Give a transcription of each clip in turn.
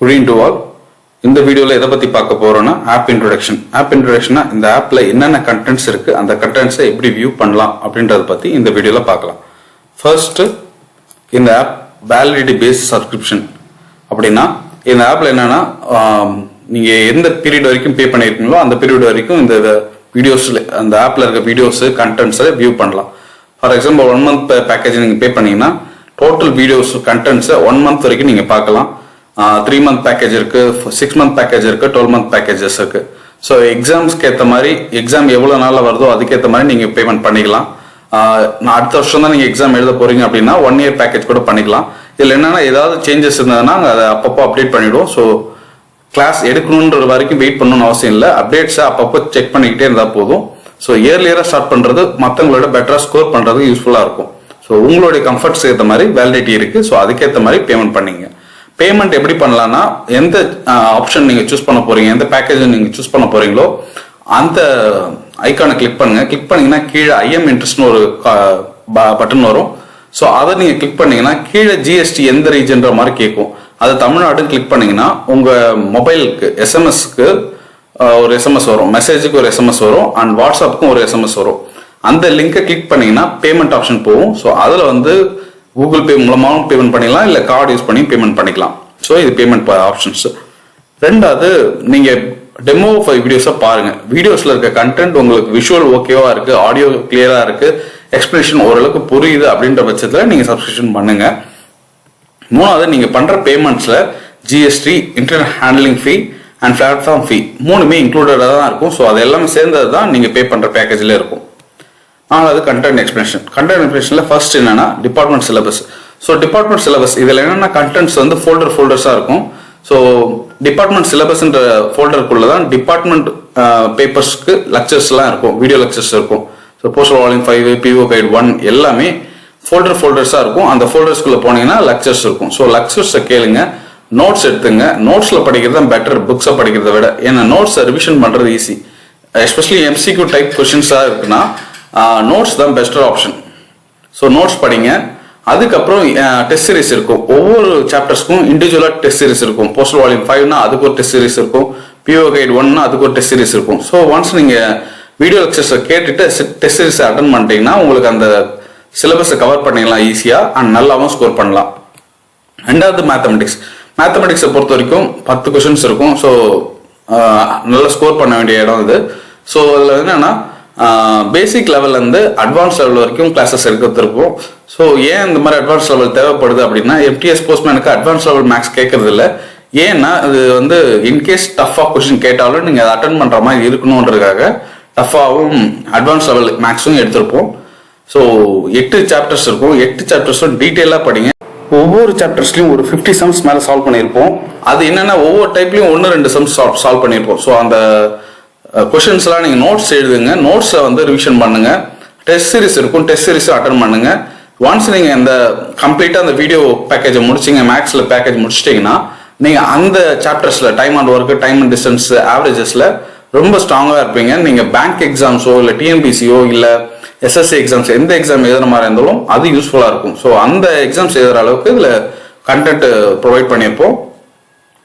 குழின் to all இந்த வீடியோவில் எதை பற்றி பார்க்க போறோம்னா ஆப் இன்ட்ரொடக்ஷன் ஆப் இன்ட்ரொடக்ஷனா இந்த ஆப்பில் என்னென்ன கண்டென்ட்ஸ் இருக்கு அந்த கண்டென்ட்ஸை எப்படி வியூ பண்ணலாம் அப்படின்றத பற்றி இந்த வீடியோவில் பார்க்கலாம். ஃபர்ஸ்ட் இந்த ஆப் வேலிடிட்டி பேஸ் சப்ஸ்கிரிப்ஷன் அப்படின்னா இந்த ஆப்பில் என்னன்னா நீங்கள் நீங்க எந்த பீரியட் வரைக்கும் பே பண்ணியிருக்கீங்களோ அந்த பீரியட் வரைக்கும் இந்த வீடியோஸ்ல அந்த ஆப்ல இருக்க வீடியோஸ் கண்டென்ட்ஸை வியூ பண்ணலாம். For example one month package நீங்க பே பண்ணீங்கன்னா டோட்டல் வீடியோஸ் கண்டென்ட்ஸை ஒன் மந்த் வரைக்கும் நீங்க பார்க்கலாம். த்ரீ மந்த் பேக்கேஜ் இருக்கு சிக்ஸ் மந்த் பேக்கேஜ் இருக்கு டுவெல் மந்த் பேக்கேஜஸ் இருக்கு. ஸோ எக்ஸாம்ஸ்க்கு ஏற்ற மாதிரி எக்ஸாம் எவ்வளோ நாளில் வருதோ அதுக்கேற்ற மாதிரி நீங்கள் பேமெண்ட் பண்ணிக்கலாம். நான் அடுத்த வருஷம் தான் நீங்கள் எக்ஸாம் எழுத போறீங்க அப்படின்னா ஒன் இயர் பேக்கேஜ் கூட பண்ணிக்கலாம். இதில் என்னென்னா ஏதாவது சேஞ்சஸ் இருந்ததுன்னா அதை அப்பப்போ அப்டேட் பண்ணிவிடுவோம் ஸோ கிளாஸ் எடுக்கணுன்ற வரைக்கும் வெயிட் பண்ணணும்னு அவசியம் இல்லை. அப்டேட்ஸை அப்பப்போ செக் பண்ணிக்கிட்டே இருந்தால் போதும். ஸோ இயர்லியராக ஸ்டார்ட் பண்ணுறது மற்றவங்களோட பெட்டராக ஸ்கோர் பண்ணுறது யூஸ்ஃபுல்லாக இருக்கும். ஸோ உங்களுடைய கம்ஃபர்ட்ஸ் ஏற்ற மாதிரி வேலிடிட்டி இருக்குது ஸோ அதுக்கேற்ற மாதிரி பேமெண்ட் பண்ணிங்க. பேமெண்ட் எப்படி பண்ணலாம்னா எந்த ஆப்ஷன் நீங்கள் சூஸ் பண்ண போறீங்க எந்த பேக்கேஜ் நீங்கள் சூஸ் பண்ண போறீங்களோ அந்த ஐக்கானை கிளிக் பண்ணுங்க. கிளிக் பண்ணீங்கன்னா கீழே ஐஎம் இன்ட்ரெஸ்ட்னு ஒரு பட்டன் வரும். ஸோ அதை நீங்கள் கிளிக் பண்ணீங்கன்னா கீழே ஜிஎஸ்டி எந்த ரீஜன்ற மாதிரி கேட்கும். அது தமிழ்நாடுன்னு கிளிக் பண்ணீங்கன்னா உங்கள் மொபைலுக்கு எஸ்எம்எஸ்க்கு ஒரு எஸ்எம்எஸ் வரும். மெசேஜுக்கு ஒரு எஸ்எம்எஸ் வரும். அண்ட் வாட்ஸ்அப்புக்கும் ஒரு எஸ்எம்எஸ் வரும். அந்த லிங்கை கிளிக் பண்ணீங்கன்னா பேமெண்ட் ஆப்ஷன் போகும். ஸோ அதில் வந்து கூகுள் பே மூலமாகவும் பேமெண்ட் பண்ணிக்கலாம் இல்லை கார்டு யூஸ் பண்ணி பேமெண்ட் பண்ணிக்கலாம். ஸோ இது பேமெண்ட் ஆப்ஷன்ஸ் ரெண்டாவது நீங்கள் டெமோ வீடியோஸை பாருங்கள் வீடியோஸில் இருக்க கண்டென்ட் உங்களுக்கு விஷுவல் ஓகேவா இருக்குது ஆடியோ கிளியராக இருக்குது எக்ஸ்பிளேஷன் ஓரளவுக்கு புரியுது அப்படின்ற பட்சத்தில் நீங்கள் சப்ஸ்கிரிப்ஷன் பண்ணுங்கள் மூணாவது நீங்கள் பண்ணுற பேமெண்ட்ஸில் GST internet handling fee and platform fee மூணுமே இன்க்ளூடடாக தான் இருக்கும். ஸோ அது எல்லாமே சேர்ந்தது தான் நீங்கள் பே பண்ணுற பேக்கேஜில் இருக்கும். ஆனால் அது கண்டென்ட் எக்ஸ்பிளேஷன் கண்டென்ட் எக்ஸ்பிளேஷனில் ஃபர்ஸ்ட் என்னன்னா department syllabus so department syllabus இதில் என்னென்ன கண்டென்ட்ஸ் வந்து ஃபோல்டர் ஃபோல்டர்ஸாக இருக்கும். ஸோ டிபார்ட்மெண்ட் சிலபஸ்ன்ற ஃபோல்டருக்குள்ள தான் டிபார்ட்மெண்ட் பேப்பர்ஸ்க்கு லெக்சர்ஸ்லாம் இருக்கும். வீடியோ லெக்சர்ஸ் இருக்கும். So postal volume five PO guide one எல்லாமே ஃபோல்டர் ஃபோல்டர்ஸாக இருக்கும். அந்த ஃபோல்டர்ஸ்குள்ளே போனீங்கன்னா லெக்சர்ஸ் இருக்கும். ஸோ லெக்சர்ஸை கேளுங்க. நோட்ஸ் எடுத்துங்க. நோட்ஸில் படிக்கிறது தான் பெட்டர் புக்ஸை படிக்கிறத விட. ஏன்னா நோட்ஸை ரிவிஷன் பண்ணுறது ஈஸி எஸ்பெஷலி எம்சிக்யூ டைப் கொஷின்ஸாக இருக்குன்னா நோட்ஸ் தான் பெஸ்டர் ஆப்ஷன் ஸோ நோட்ஸ் படிங்க. அதுக்கப்புறம் டெஸ்ட் சீரிஸ் இருக்கும். ஒவ்வொரு சாப்டர்ஸ்க்கும் இண்டிவிஜுவலாக டெஸ்ட் சீரிஸ் இருக்கும். போஸ்டல் வால்யூம் ஃபைவ்னா அதுக்கு ஒரு டெஸ்ட் சீரிஸ் இருக்கும். பிஓ கைட் ஒன்னா அதுக்கு ஒரு டெஸ்ட் சீரிஸ் இருக்கும். ஸோ ஒன்ஸ் நீங்கள் வீடியோ லெக்சர்ஸை கேட்டுட்டு டெஸ்ட் சீரிஸ் அட்டன் பண்ணிட்டீங்கன்னா உங்களுக்கு அந்த சிலபஸை கவர் பண்ணிடலாம் ஈஸியாக அண்ட் நல்லாவும் ஸ்கோர் பண்ணலாம். ரெண்டாவது மேத்தமெட்டிக்ஸ் மேத்தமெட்டிக்ஸை பொறுத்த வரைக்கும் பத்து கொஷின்ஸ் இருக்கும். ஸோ நல்லா ஸ்கோர் பண்ண வேண்டிய இடம் இது. ஸோ அதில் என்னன்னா பேசிக் லெவல்லேருந்து அட்வான்ஸ் லெவல் வரைக்கும் கிளாஸஸ் எடுத்துருப்போம். ஸோ ஏன் இந்த மாதிரி அட்வான்ஸ் லெவல் தேவைப்படுது அப்படின்னா எம்டிஎஸ் போஸ்ட்மேனுக்கு அட்வான்ஸ் லெவல் மேக்ஸ் கேட்கறது இல்லை ஏன்னா இது வந்து இன்கேஸ் டஃப்பாக கொஷின் கேட்டாலும் நீங்கள் அதை அட்டன் பண்ணுற மாதிரி இருக்கணுன்றதுக்காக டஃப்பாகவும் அட்வான்ஸ் லெவல் மேக்ஸும் எடுத்திருப்போம். ஸோ எட்டு சாப்டர்ஸ் இருக்கும். எட்டு சாப்டர்ஸும் டீட்டெயிலாக படிங்க. ஒவ்வொரு சாப்டர்ஸ்லையும் ஒரு ஃபிஃப்டி சம்ஸ் மேலே சால்வ் பண்ணியிருப்போம். அது என்னென்னா ஒவ்வொரு டைப்லையும் ஒன்று ரெண்டு சம்ஸ் சால்வ் பண்ணியிருப்போம். ஸோ அந்த கொஷின்ஸ்லாம் நீங்கள் நோட்ஸ் எழுதுங்க. நோட்ஸை வந்து ரிவிஷன் பண்ணுங்கள் டெஸ்ட் சீரிஸ் இருக்கும். டெஸ்ட் சீரிஸ் அட்டன் பண்ணுங்கள் ஒன்ஸ் நீங்கள் இந்த கம்ப்ளீட்டாக அந்த வீடியோ பேக்கேஜை முடிச்சிங்க மேக்ஸில் பேக்கேஜ் முடிச்சிட்டிங்கன்னா நீங்கள் அந்த சாப்டர்ஸில் time and work time and distance ஆவரேஜஸில் ரொம்ப ஸ்ட்ராங்காக இருப்பீங்க. நீங்கள் பேங்க் எக்ஸாம்ஸோ இல்லை டிஎன்பிசியோ இல்லை எஸ்எஸ்சி எக்ஸாம்ஸ் எந்த எக்ஸாம் எழுதுற மாதிரி இருந்தாலும் அது யூஸ்ஃபுல்லாக இருக்கும். ஸோ அந்த எக்ஸாம்ஸ் எழுதுற அளவுக்கு இதில் கண்டென்ட் ப்ரொவைட் பண்ணியிருப்போம்.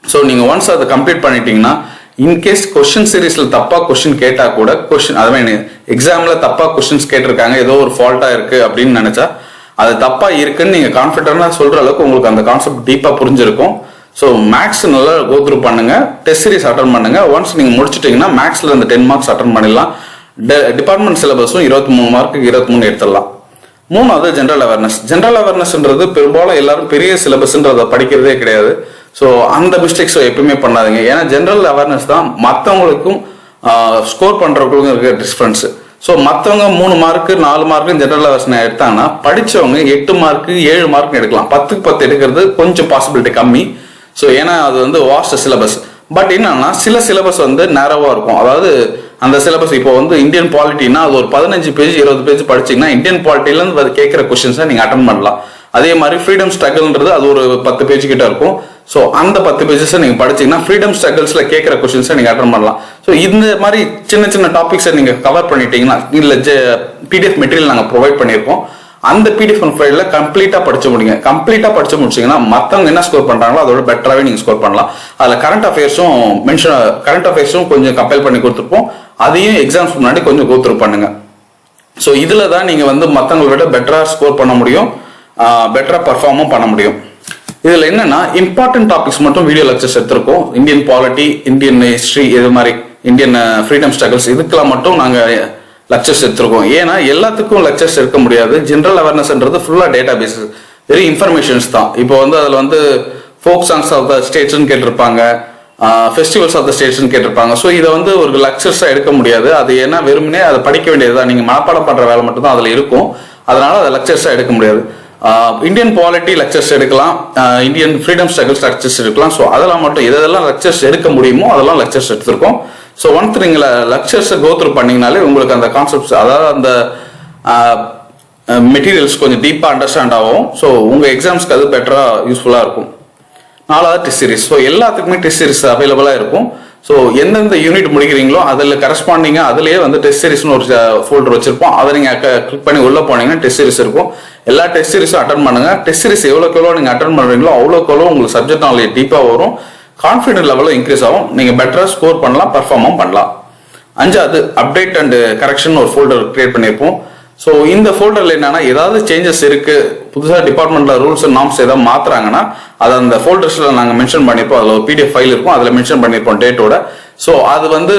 ஸோ நீங்கள் ஒன்ஸ் அதை கம்ப்ளீட் பண்ணிட்டீங்கன்னா இன்கேஸ் கொஸ்டின் சீரீஸில் தப்பாக கொஸ்டின் கேட்டால் கூட கொஸ்டின் அதுவே எக்ஸாமில் தப்பாக கொஸ்டின்ஸ் கேட்டிருக்காங்க ஏதோ ஒரு ஃபால்ட்டாக இருக்குது அப்படின்னு நினச்சா அது தப்பாக இருக்குன்னு நீங்கள் கான்ஃபிடென்ட்டாக சொல்கிற அளவுக்கு உங்களுக்கு அந்த கான்செப்ட் டீப்பாக புரிஞ்சிருக்கும். ஸோ மேக்ஸ் நல்லா கோ த்ரூ பண்ணுங்க டெஸ்ட் சீரீஸ் அட்டன் பண்ணுங்கள் ஒன்ஸ் நீங்கள் முடிச்சிட்டிங்கன்னா மேக்ஸில் அந்த டென் மார்க்ஸ் அட்டன் பண்ணிடலாம். டிபார்ட்மெண்ட் சிலபஸும் இருபத்தி மூணு மார்க்கு இருபத்தி மூணு எடுத்துடலாம். மூணாவது ஜென்ரல் அவேர்னஸ் ஜென்ரல் அவேர்னஸ்ன்றது பெரும்பாலும் எல்லாரும் பெரிய சிலபஸ்ன்றதை படிக்கிறதே கிடையாது. ஸோ அந்த மிஸ்டேக்ஸோ எப்பயுமே பண்ணாதீங்க. ஏன்னா ஜென்ரல் அவேர்னஸ் தான் மற்றவங்களுக்கும் ஸ்கோர் பண்ணுறவங்களுக்கும் இருக்கிற டிஃப்ரென்ஸ் ஸோ மற்றவங்க மூணு மார்க்கு நாலு மார்க்கு ஜென்ரல் அவேர்னஸ் எடுத்தாங்கன்னா படித்தவங்க எட்டு மார்க்கு ஏழு மார்க் எடுக்கலாம். பத்துக்கு பத்து எடுக்கிறது கொஞ்சம் பாசிபிலிட்டி கம்மி. ஸோ ஏன்னா அது வந்து வாஸ்ட் சிலபஸ் பட் என்னன்னா சில சிலபஸ் வந்து நேரவாக இருக்கும். அதாவது அந்த சிலபஸ் இப்போ வந்து இந்தியன் பாலிட்டினா அது ஒரு பதினஞ்சு பேஜ் இருபது பேஜ் படிச்சீங்கன்னா இந்தியன் பாலிட்டிலேருந்து கேட்குற கொஸ்டின்ஸை நீங்கள் அட்டன் பண்ணலாம். அதே மாதிரி ஃப்ரீடம் ஸ்ட்ரகிள்ன்றது அது ஒரு பத்து பேஜ் கிட்ட இருக்கும். ஸோ அந்த பத்து பேஜஸை நீங்கள் படிச்சீங்கன்னா ஃப்ரீடம் ஸ்ட்ரகிள்ஸில் கேட்குற கொஷின்ஸை நீங்கள் அட்டன் பண்ணலாம். ஸோ இந்த மாதிரி சின்ன சின்ன டாபிக்ஸை நீங்கள் கவர் பண்ணிட்டீங்கன்னா இல்லை ஜெ பிடிஎஃப் மெட்டீரியல் நாங்கள் ப்ரொவைட் பண்ணியிருக்கோம். அந்த பிடிஎஃப் ஃபைலில் கம்ப்ளீட்டாக படிச்சு முடிங்க. கம்ப்ளீட்டாக படிச்சு முடிச்சிங்கன்னா மற்றவங்க என்ன ஸ்கோர் பண்ணுறாங்களோ அதோட பெட்டராகவே நீங்கள் ஸ்கோர் பண்ணலாம். அதில் கரண்ட் அஃபேர்ஸும் மென்ஷன் கரண்ட் அஃபேர்ஸும் கொஞ்சம் கம்பேர் பண்ணி கொடுத்துருப்போம். அதையும் எக்ஸாம்ஸ் முன்னாடி கொஞ்சம் கோத்ரூ பண்ணுங்க. ஸோ இதில் தான் நீங்கள் வந்து மற்றவங்களை விட பெட்டராக ஸ்கோர் பண்ண முடியும். பெட்டராக பர்ஃபார்மும் பண்ண முடியும். இதில் என்னன்னா இம்பார்ட்டன்ட் டாபிக்ஸ் மட்டும் வீடியோ லெக்சர்ஸ் எடுத்திருக்கோம். இந்தியன் பாலிட்டி இந்தியன் ஹிஸ்ட்ரி இது மாதிரி இந்தியன் ஃப்ரீடம் ஸ்ட்ரகிள்ஸ் இதுக்கெல்லாம் மட்டும் நாங்கள் லெக்சர்ஸ் எடுத்திருக்கோம். ஏன்னா எல்லாத்துக்கும் லெக்சர்ஸ் எடுக்க முடியாது. ஜென்ரல் அவேர்னஸ்ன்றது ஃபுல்லாக டேட்டா பேஸ் வெறும் இன்ஃபர்மேஷன்ஸ் தான். இப்போ வந்து அதில் வந்து ஃபோக் சாங்ஸ் ஆஃப் த ஸ்டேட்ஸ்னு கேட்டிருப்பாங்க. ஃபெஸ்டிவல்ஸ் ஆஃப் த ஸ்டேட்ஸ்னு கேட்டிருப்பாங்க. ஸோ இதை வந்து ஒரு லெக்சர்ஸாக எடுக்க முடியாது. அது ஏன்னா வெறுமனே அதை படிக்க வேண்டியதுதான். நீங்கள் மனப்பாடம் பண்ணுற வேலை மட்டும் தான் அதில் இருக்கும். அதனால அதை லெக்சர்ஸாக எடுக்க முடியாது. இந்தியன் பாலிட்டி லெக்சர்ஸ் எடுக்கலாம். இந்தியன் ஃப்ரீடம் ஸ்ட்ரகிள்ஸ் லெக்சர்ஸ் எடுக்கலாம். ஸோ அதெல்லாம் மட்டும் எதெல்லாம் லெக்சர்ஸ் எடுக்க முடியுமோ அதெல்லாம் லெக்சர்ஸ் எடுத்திருக்கோம். ஸோ ஒன்ஸ் நீங்கள் லெக்சர்ஸை கோத்ரூ பண்ணிங்கனாலே உங்களுக்கு அந்த கான்செப்ட்ஸ் அதாவது அந்த மெட்டீரியல்ஸ் கொஞ்சம் டீப்பாக அண்டர்ஸ்டாண்ட் ஆகும். ஸோ உங்கள் எக்ஸாம்ஸ்க்கு அது பெட்டராக யூஸ்ஃபுல்லாக இருக்கும். நாலாவது டெஸ்ட் சீரிஸ் ஸோ எல்லாத்துக்குமே டெஸ்ட் சீரிஸ் அவைலபிளாக இருக்கும். ஸோ எந்தெந்த யூனிட் முடிக்கிறீங்களோ அதில் கரஸ்பாண்டிங்காக அதுலேயே வந்து டெஸ்ட் சீரிஸ்னு ஒரு ஃபோல்டர் வச்சிருப்போம். அதை நீங்கள் கிளிக் பண்ணி உள்ளே போனீங்கன்னா டெஸ்ட் சீரிஸ் இருக்கும். எல்லா டெஸ்ட் சீரிஸும் அட்டன் பண்ணுங்க. டெஸ்ட் சீரிஸ் எவ்வளோக்கு எவ்வளோ நீங்கள் அட்டன் பண்ணுறீங்களோ அவ்வளோக்கு எவ்வளோ உங்களுக்கு சப்ஜெக்ட் நாலேஜ் டீப்பாக வரும் கான்ஃபிடென்ட் லெவலும் இன்க்ரீஸ் ஆகும். நீங்கள் பெட்டராக ஸ்கோர் பண்ணலாம் பர்ஃபார்மும் பண்ணலாம். அஞ்சாவது அப்டேட் அண்ட் கரெக்ஷன் ஒரு ஃபோல்டர் கிரியேட் பண்ணியிருப்போம். ஸோ இந்த ஃபோல்டரில் என்னன்னா ஏதாவது சேஞ்சஸ் இருக்கு புதுசாக டிபார்ட்மெண்ட்ல ரூல்ஸ் அண்ட் நார்ம்ஸ் ஏதாவது மாத்துறாங்கன்னா அதை அந்த ஃபோல்டர்ஸில் நாங்கள் மென்ஷன் பண்ணியிருப்போம் அதில் ஒரு பிடிஎஃப் ஃபைல் இருக்கும் அதில் மென்ஷன் பண்ணியிருப்போம் டேட்டோட ஸோ அது வந்து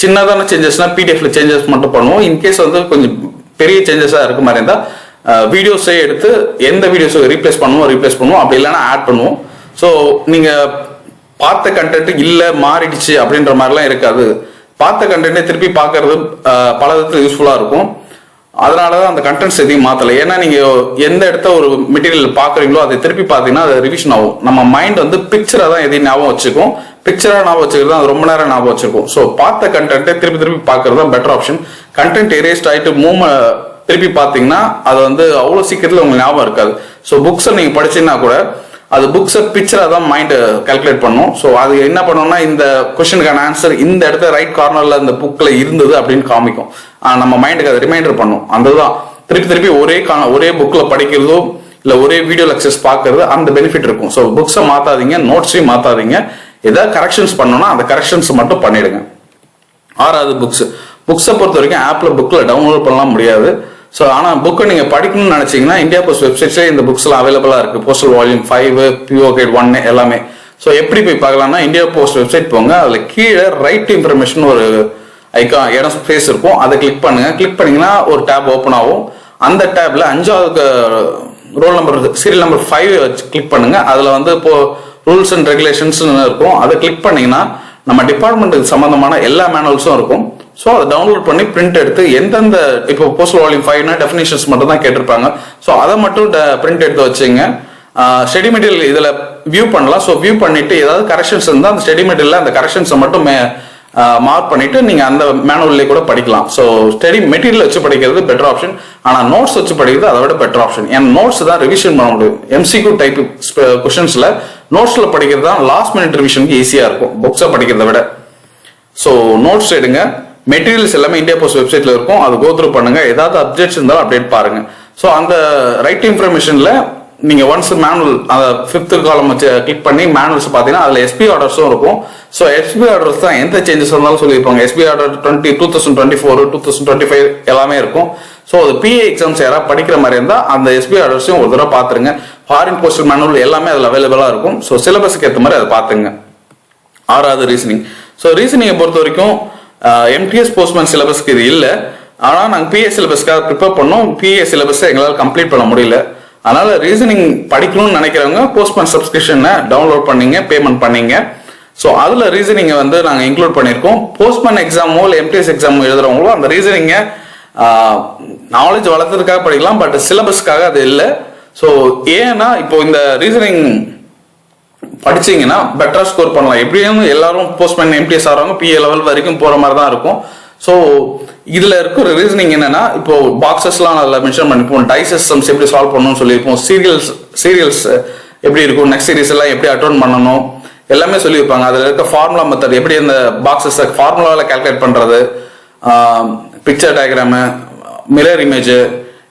சின்னதான சேஞ்சஸ்னா பிடிஎஃப்ல சேஞ்சஸ் மட்டும் பண்ணுவோம். இன்கேஸ் வந்து கொஞ்சம் பெரிய சேஞ்சஸாக இருக்க மாதிரி இருந்தால் வீடியோஸே எடுத்து எந்த வீடியோஸை ரீப்ளேஸ் பண்ணுவோம் ரீப்ளேஸ் பண்ணுவோம். அப்படி இல்லைன்னா ஆட் பண்ணுவோம். ஸோ நீங்கள் பார்த்த கண்டென்ட் இல்லை மாறிடுச்சு அப்படின்ற மாதிரிலாம் இருக்காது. பார்த்த கண்டென்ட்டை திருப்பி பார்க்கறது பல விதத்தில் யூஸ்ஃபுல்லாக இருக்கும். அதனால தான் அந்த கண்டென்ட்ஸ் எதையும் மாற்றலை ஏன்னா நீங்கள் எந்த இடத்த ஒரு மெட்டீரியல் பார்க்குறீங்களோ அதை திருப்பி பார்த்தீங்கன்னா அது ரிவிஷன் ஆகும். நம்ம மைண்ட் வந்து பிக்சரை தான் எதையும் ஞாபகம் வச்சுக்கும். பிக்சராக ஞாபகம் வச்சுக்கிறது அது ரொம்ப நேரம் ஞாபகம் வச்சுருக்கும் ஸோ பார்த்த கண்டென்ட்டை திருப்பி திருப்பி பார்க்கறது தான் பெட்டர் ஆப்ஷன் கண்டென்ட் எரேஸ்ட் ஆகிட்டு மூவ் திருப்பி பார்த்தீங்கன்னா அது வந்து அவ்வளோ சீக்கிரத்தில் உங்களுக்கு ஞாபகம் இருக்காது. ஸோ புக்ஸை நீங்கள் படிச்சீங்கன்னா கூட அது புக்ஸை பிக்சராக தான் மைண்டு கால்குலேட் பண்ணும். ஸோ அது என்ன பண்ணோம்னா இந்த கொஷனுக்கான ஆன்சர் இந்த இடத்த ரைட் கார்னரில் இந்த புக்கில் இருந்தது அப்படின்னு காமிக்கும். நம்ம மைண்டுக்கு அதை ரிமைண்டர் பண்ணும். அந்த தான் திருப்பி திருப்பி ஒரே கா ஒரே புக்கில் படிக்கிறதோ இல்லை ஒரே வீடியோ லெக்சர்ஸ் பார்க்கறது அந்த பெனிஃபிட் இருக்கும். ஸோ புக்ஸை மாற்றாதீங்க நோட்ஸையும் மாற்றாதீங்க ஏதாவது கரெக்ஷன்ஸ் பண்ணணும்னா அந்த கரெக்ஷன்ஸ் மட்டும் பண்ணிடுங்க. ஆறாவது புக்ஸ் புக்ஸை பொறுத்த வரைக்கும் ஆப்பில் புக்கில் டவுன்லோட் பண்ணலாம் முடியாது. ஸோ ஆனால் புக்கை நீங்கள் படிக்கணும்னு நினச்சிங்கன்னா இந்தியா போஸ்ட் வெப்சைட்ஸ்லேயே இந்த புக்ஸ்லாம் அவைலபிளாக இருக்குது postal volume five PO guide one எல்லாமே. ஸோ எப்படி போய் பார்க்கலாம்னா இந்தியா போஸ்ட் வெப்சைட் போங்க. அதில் கீழே ரைட் இன்ஃபர்மேஷன் ஒரு ஐக்கா இடம் ஸ்பேஸ் இருக்கும். அதை கிளிக் பண்ணுங்கள் கிளிக் பண்ணிங்கன்னா ஒரு டேப் ஓப்பன் ஆகும். அந்த டேப்பில் அஞ்சாவது roll number serial number five click பண்ணுங்கள் அதில் வந்து இப்போ ரூல்ஸ் அண்ட் ரெகுலேஷன்ஸ்னு இருக்கும். அதை கிளிக் பண்ணீங்கன்னா நம்ம டிபார்ட்மெண்ட்டுக்கு சம்மந்தமான எல்லா மேனுவல்ஸும் இருக்கும். ஸோ அதை டவுன்லோட் பண்ணி பிரிண்ட் எடுத்து எந்தெந்த இப்போ போஸ்டல் வால்யூம் ஃபைவ்னா டெஃபினேஷன்ஸ் மட்டும் தான் கேட்டிருப்பாங்க. ஸோ அதை மட்டும் பிரிண்ட் எடுத்து வச்சுங்க. ஸ்டெடி மெட்டீரியல் இதில் வியூ பண்ணலாம். ஸோ வியூ பண்ணிட்டு ஏதாவது கரெக்ஷன்ஸ் இருந்தால் அந்த ஸ்டெடி மெட்டீரியல் அந்த கரெக்ஷன்ஸை மட்டும் மார்க் பண்ணிட்டு நீங்கள் அந்த மேனுவல்லே கூட படிக்கலாம். ஸோ ஸ்டடி மெட்டீரியல் வச்சு படிக்கிறது பெட்டர் ஆப்ஷன் ஆனால் நோட்ஸ் வச்சு படிக்கிறது அதை விட பெட்டர் ஆப்ஷன் ஏன்னா நோட்ஸ் தான் ரிவிஷன் பண்ண முடியும். எம்சிக்யூ டைப் கொஷின்ஸில் நோட்ஸில் படிக்கிறது தான் லாஸ்ட் மினிட் ரிவிஷனுக்கு ஈஸியாக இருக்கும். புக்ஸை படிக்கிறத விட. ஸோ நோட்ஸ் எடுங்க. மெட்டீரியல்ஸ் எல்லாமே இந்தியா போஸ்ட் வெப்சைட்ல இருக்கும். அது கோத்ரூ பண்ணுங்க. ஏதாவது அப்டேட்ஸ் இருந்தாலும் அப்டேட் பாருங்க. ஸோ அந்த ரைட் இன்ஃபர்மேஷன்ல நீங்க ஒன்ஸ் மேனுவல் அந்த ஃபிஃப்த் காலம் வச்சு கிளிக் பண்ணி மேனுவல்ஸ் பார்த்தீங்கன்னா அதுல எஸ்பி ஆர்டர்ஸும் இருக்கும். ஸோ எஸ்பி ஆர்டர்ஸ் தான் எந்த சேஞ்சஸ் இருந்தாலும் சொல்லியிருப்பாங்க. SP order twenty two thousand twenty four two thousand twenty five எல்லாமே இருக்கும். ஸோ அது பிஏ எக்ஸாம்ஸ் யாராவது படிக்கிற மாதிரி இருந்தால் அந்த எஸ்பி ஆர்டர்ஸையும் ஒரு தடவை பார்த்துருங்க. ஃபாரின் போஸ்டல் மேனுவல் எல்லாமே அதில் அவைலபிளாக இருக்கும். ஸோ சிலபஸ்க்கு ஏற்ற மாதிரி அதை பார்த்துங்க ஆறாவது ரீசனிங் ஸோ ரீசனிங்கை பொறுத்த வரைக்கும் எம்டிஎஸ் போஸ்ட்மேன் சிலபஸ்க்கு இது இல்லை. ஆனால் நாங்கள் பிஏ சிலபஸ்க்காக ப்ரிப்பேர் பண்ணோம். பிஏ சிலபஸை எங்களால் கம்ப்ளீட் பண்ண முடியல. அதனால் ரீசனிங் படிக்கணும்னு நினைக்கிறவங்க போஸ்ட்மேன் சப்ஸ்கிரிப்ஷனை டவுன்லோட் பண்ணீங்க பேமெண்ட் பண்ணீங்க. ஸோ அதில் ரீசனிங்கை வந்து நாங்கள் இன்க்ளூட் பண்ணியிருக்கோம். போஸ்ட்மேன் எக்ஸாமோ இல்லை எம்டிஎஸ் எக்ஸாமோ எழுதுறவங்களோ அந்த ரீசனிங்கை நாலேஜ் வளர்த்துறதுக்காக படிக்கலாம் பட் சிலபஸ்க்காக அது இல்லை. ஸோ ஏன்னா இப்போ இந்த ரீசனிங் படிச்சீங்கன்னா பெட்டரா ஸ்கோர் பண்ணலாம். எப்படியும் எல்லாரும் போஸ்ட் பண்ண எம்டிஎஸ் ஆகிறவங்க பிஏ லெவல் வரைக்கும் போகிற மாதிரி தான் இருக்கும். ஸோ இதில் இருக்கிற ரீசனிங் என்னன்னா இப்போ பாக்ஸஸ்லாம் அதில் மென்ஷன் பண்ணிப்போம் டைசிஸ்டம்ஸ் எப்படி சால்வ் பண்ணணும்னு சொல்லியிருப்போம். சீரியல்ஸ் சீரியல்ஸ் எப்படி இருக்கும் நெக்ஸ்ட் சீரியஸ் எல்லாம் எப்படி அட்டன் பண்ணணும் எல்லாமே சொல்லியிருப்பாங்க. அதில் இருக்க ஃபார்முலா மெத்தட் எப்படி அந்த பாக்ஸஸ் ஃபார்முலாவில் கால்குலேட் பண்ணுறது picture diagram mirror image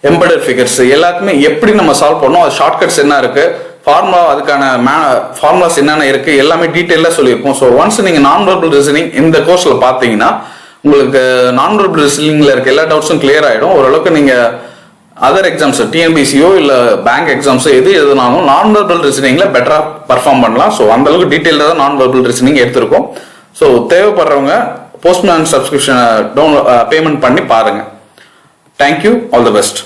embedded figures எல்லாத்துமே எப்படி நம்ம சால்வ் பண்ணோம் அது ஷார்ட்கட்ஸ் என்ன இருக்குது ஃபார்முலா அதுக்கான மே ஃபார்முலாஸ் என்னென்ன இருக்குது எல்லாமே டீட்டெயிலாக சொல்லியிருப்போம். ஸோ ஒன்ஸ் நீங்கள் நான் வெர்பல் ரீசனிங் இந்த கோர்ஸில் பார்த்தீங்கன்னா உங்களுக்கு நான் வெர்பல் ரீசனிங்கில் இருக்க எல்லா டவுட்ஸும் கிளியர் ஆகிடும் ஓரளவுக்கு நீங்கள் அதர் எக்ஸாம்ஸ் டிஎன்பிசியோ இல்லை பேங்க் எக்ஸாம்ஸோ எது எதுனாலும் நான் வெர்பல் ரீசனிங்கில் பெட்டராக பர்ஃபார்ம் பண்ணலாம் ஸோ அந்தளவுக்கு டீட்டெயிலாக தான் நான் வெர்பல் ரீசனிங் எடுத்திருக்கோம். ஸோ தேவைப்படுறவங்க போஸ்ட்மேன் சப்ஸ்கிரிப்ஷனை டவுன் பேமெண்ட் பண்ணி பாருங்கள் தேங்க்யூ ஆல் தி பெஸ்ட்